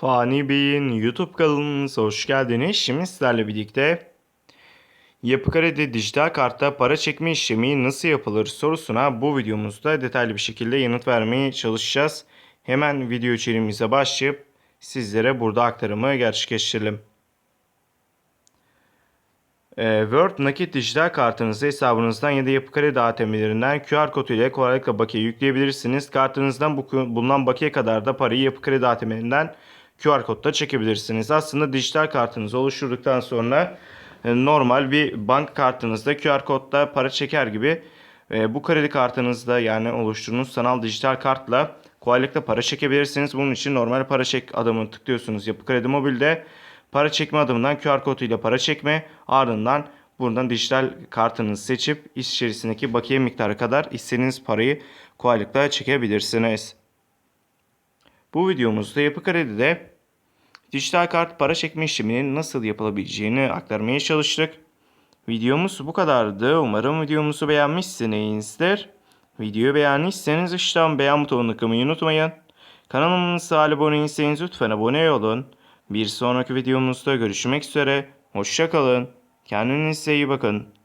Fani Bey'in YouTube kanalımıza hoş geldiniz. Şimdi sizlerle birlikte Yapı Kredi dijital kartta para çekme işlemi nasıl yapılır sorusuna bu videomuzda detaylı bir şekilde yanıt vermeye çalışacağız. Hemen video içeriğimize başlayıp sizlere burada aktarımı gerçekleştirelim. Ee, Word nakit dijital kartınızı hesabınızdan ya da Yapı Kredi ATM'lerinden QR kodu ile kolaylıkla bakiye yükleyebilirsiniz. Kartınızdan bu- bulunan bakiye kadar da parayı Yapı Kredi ATM'lerinden QR kodla çekebilirsiniz. Aslında dijital kartınızı oluşturduktan sonra e, normal bir bank kartınızda QR kodla para çeker gibi e, bu kredi kartınızda yani oluşturduğunuz sanal dijital kartla kolaylıkla para çekebilirsiniz. Bunun için normal para çek adımını tıklıyorsunuz Yapı Kredi Mobil'de. Para çekme adımından QR kodu ile para çekme ardından buradan dijital kartınızı seçip iş içerisindeki bakiye miktarı kadar istediğiniz parayı kolaylıkla çekebilirsiniz. Bu videomuzda Yapı Kredi'de dijital kart para çekme işleminin nasıl yapılabileceğini aktarmaya çalıştık. Videomuz bu kadardı. Umarım videomuzu beğenmişsinizdir. Videoyu beğendiyseniz aşağıdan beğen butonuna tıklamayı unutmayın. Kanalımıza abone değilseniz lütfen abone olun. Bir sonraki videomuzda görüşmek üzere. Hoşçakalın. Kendinize iyi bakın.